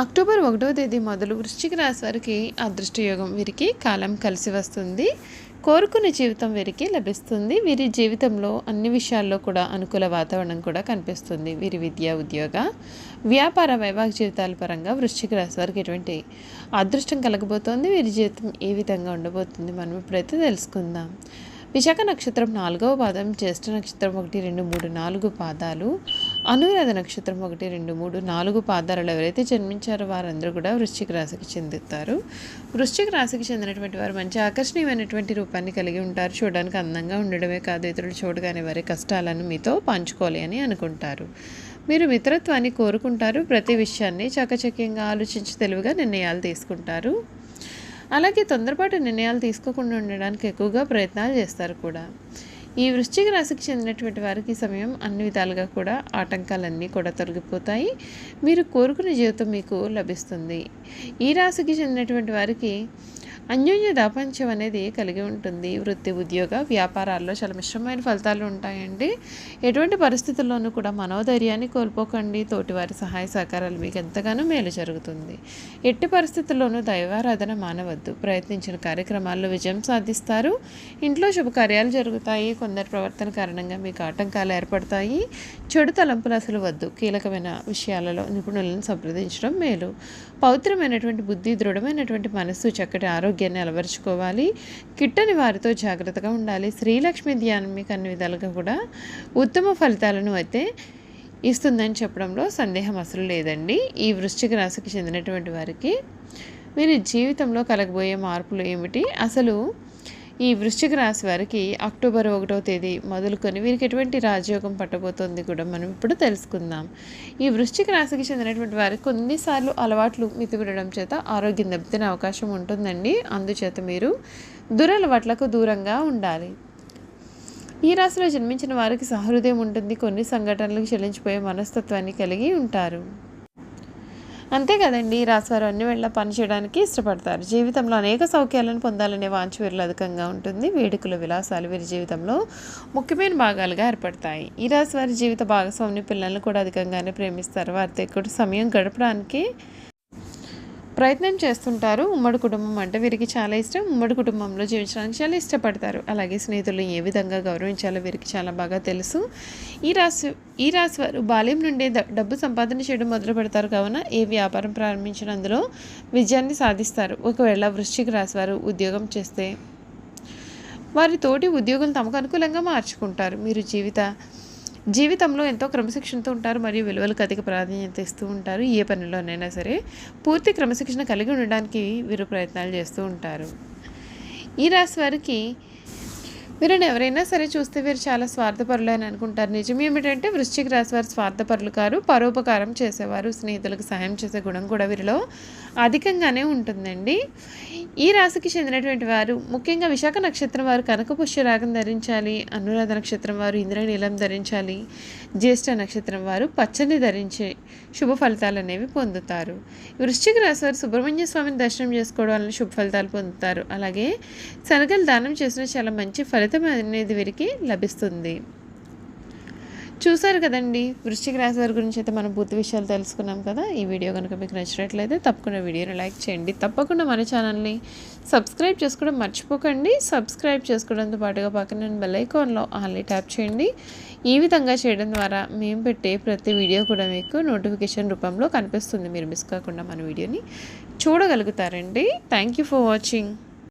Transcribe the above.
October ఒకటవ తేదీ మొదలు వృశ్చిక రాశి వారికి అదృష్టయోగం వీరికి కాలం కలిసి వస్తుంది. కోరుకునే జీవితం వీరికి లభిస్తుంది. వీరి జీవితంలో అన్ని విషయాల్లో కూడా అనుకూల వాతావరణం కూడా కనిపిస్తుంది. వీరి విద్య ఉద్యోగ వ్యాపార వైవాహిక జీవితాల పరంగా వృశ్చిక రాశి వారికి ఎటువంటి అదృష్టం కలగబోతోంది. వీరి జీవితం ఏ విధంగా ఉండబోతుంది మనం ఇప్పుడైతే తెలుసుకుందాం. విశాఖ నక్షత్రం నాలుగవ పాదం జ్యేష్ఠ నక్షత్రం ఒకటి రెండు మూడు నాలుగు పాదాలు. అనురాధ నక్షత్రం ఒకటి రెండు మూడు నాలుగు పాదాలలో ఎవరైతే జన్మించారో వారందరూ కూడా వృశ్చిక రాశికి చెందుతారు. వృశ్చిక రాశికి చెందినటువంటి వారు మంచి ఆకర్షణీయమైనటువంటి రూపాన్ని కలిగి ఉంటారు. చూడడానికి అందంగా ఉండడమే కాదు ఇతరులు చూడగానే వారి కష్టాలను మీతో పంచుకోవాలి అని అనుకుంటారు. మీరు మిత్రత్వాన్ని కోరుకుంటారు. ప్రతి విషయాన్ని చకచక్యంగా ఆలోచించి తెలివిగా నిర్ణయాలు తీసుకుంటారు. అలాగే తొందరపాటు నిర్ణయాలు తీసుకోకుండా ఉండడానికి ఎక్కువగా ప్రయత్నాలు చేస్తారు కూడా. ఈ వృశ్చిక రాశికి చెందినటువంటి వారికి సమయం అన్ని విధాలుగా కూడా ఆటంకాలన్నీ కూడా తొలగిపోతాయి. మీరు కోరుకునే జీవితం మీకు లభిస్తుంది. ఈ రాశికి చెందినటువంటి వారికి అన్యోన్య దాపంచం అనేది కలిగి ఉంటుంది. వృత్తి ఉద్యోగ వ్యాపారాల్లో చాలా మిశ్రమైన ఫలితాలు ఉంటాయండి. ఎటువంటి పరిస్థితుల్లోనూ కూడా మనోధైర్యాన్ని కోల్పోకండి. తోటివారి సహాయ సహకారాలు మీకు ఎంతగానో మేలు జరుగుతుంది. ఎట్టి పరిస్థితుల్లోనూ దైవారాధన మానవద్దు. ప్రయత్నించిన కార్యక్రమాల్లో విజయం సాధిస్తారు. ఇంట్లో శుభకార్యాలు జరుగుతాయి. కొందరి ప్రవర్తన కారణంగా మీకు ఆటంకాలు ఏర్పడతాయి. చెడు తలంపులు అసలు వద్దు. కీలకమైన విషయాలలో నిపుణులను సంప్రదించడం మేలు. పవిత్రమైనటువంటి బుద్ధి దృఢమైనటువంటి మనస్సు చక్కటి ఆరోగ్యాన్ని అలవరుచుకోవాలి. కిట్టని వారితో జాగ్రత్తగా ఉండాలి. శ్రీలక్ష్మి ధ్యానం మీకు అన్ని విధాలుగా కూడా ఉత్తమ ఫలితాలను అయితే ఇస్తుందని చెప్పడంలో సందేహం అసలు లేదండి. ఈ వృశ్చిక రాశికి చెందినటువంటి వారికి వీరి జీవితంలో కలగబోయే మార్పులు ఏమిటి? అసలు ఈ వృశ్చిక రాశి వారికి అక్టోబర్ ఒకటో తేదీ మొదలుకొని వీరికి ఎటువంటి రాజయోగం పట్టబోతోంది కూడా మనం ఇప్పుడు తెలుసుకుందాం. ఈ వృశ్చిక రాశికి చెందినటువంటి వారికి కొన్నిసార్లు అలవాట్లు మితివిడడం చేత ఆరోగ్యం దెబ్బతినే అవకాశం ఉంటుందండి. అందుచేత మీరు దురలవాట్లకు దూరంగా ఉండాలి. ఈ రాశిలో జన్మించిన వారికి సహృదయం ఉంటుంది. కొన్ని సంఘటనలకు చెల్లించిపోయే మనస్తత్వాన్ని కలిగి ఉంటారు. అంతే కదండి రాశివారు అన్ని వేళ పనిచేయడానికి ఇష్టపడతారు. జీవితంలో అనేక సౌఖ్యాలను పొందాలనే వాంఛ వీరిలో అధికంగా ఉంటుంది. వేడుకలు విలాసాలు వీరి జీవితంలో ముఖ్యమైన భాగాలుగా ఏర్పడతాయి. ఈ రాశి వారి జీవిత భాగస్వామిని పిల్లలను కూడా అధికంగానే ప్రేమిస్తారు. వారితో ఎక్కువ సమయం గడపడానికి ప్రయత్నం చేస్తుంటారు. ఉమ్మడి కుటుంబం అంటే వీరికి చాలా ఇష్టం. ఉమ్మడి కుటుంబంలో జీవించడానికి చాలా ఇష్టపడతారు. అలాగే స్నేహితులు ఏ విధంగా గౌరవించాలో వీరికి చాలా బాగా తెలుసు. ఈ రాశి ఈ రాశి వారు బాల్యం నుండే డబ్బు సంపాదన చేయడం మొదలు పెడతారు. కావున ఏ వ్యాపారం ప్రారంభించిన అందులో విజయాన్ని సాధిస్తారు. ఒకవేళ వృశ్చిక రాశి వారు ఉద్యోగం చేస్తే వారి తోటి ఉద్యోగులు తమకు అనుకూలంగా మార్చుకుంటారు. మీరు జీవిత జీవితంలో ఎంతో క్రమశిక్షణతో ఉంటారు మరియు విలువలకు అధిక ప్రాధాన్యత ఇస్తూ ఉంటారు. ఏ పనిలోనైనా సరే పూర్తి క్రమశిక్షణ కలిగి ఉండడానికి వీరు ప్రయత్నాలు చేస్తూ ఉంటారు. ఈ రాశి వారికి వీరిని ఎవరైనా సరే చూస్తే వీరు చాలా స్వార్థపరులు అని అనుకుంటారు. నిజం ఏమిటంటే వృశ్చిక రాశి వారు స్వార్థపరులు కారు పరోపకారం చేసేవారు స్నేహితులకు సహాయం చేసే గుణం కూడా వీరిలో అధికంగానే ఉంటుందండి. ఈ రాశికి చెందినటువంటి వారు ముఖ్యంగా విశాఖ నక్షత్రం వారు కనకపుష్య రాగం ధరించాలి అనురాధ నక్షత్రం వారు ఇంద్రనీలం ధరించాలి జ్యేష్ఠ నక్షత్రం వారు పచ్చని ధరించే శుభ ఫలితాలు అనేవి పొందుతారు. వృశ్చిక రాశి వారు సుబ్రహ్మణ్య స్వామిని దర్శనం చేసుకోవడం వలన శుభ ఫలితాలు పొందుతారు. అలాగే శనగలు దానం చేసిన చాలా మంచి ఫలితం అనేది వీరికి లభిస్తుంది. చూసారు కదండి వృశ్చిక రాశి వారి గురించి అయితే మనం పూర్తి విషయాలు తెలుసుకున్నాం కదా. ఈ వీడియో కనుక మీకు నచ్చినట్లయితే తప్పకుండా వీడియోని లైక్ చేయండి. తప్పకుండా మన ఛానల్ని సబ్స్క్రైబ్ చేసుకోవడం మర్చిపోకండి. సబ్స్క్రైబ్ చేసుకోవడంతో పాటుగా పక్కన బెల్ ఐకాన్లో ఆన్లీ ట్యాప్ చేయండి. ఈ విధంగా చేయడం ద్వారా మేము పెట్టే ప్రతి వీడియో కూడా మీకు నోటిఫికేషన్ రూపంలో కనిపిస్తుంది. మీరు మిస్ కాకుండా మన వీడియోని చూడగలుగుతారండి. Thank you for watching.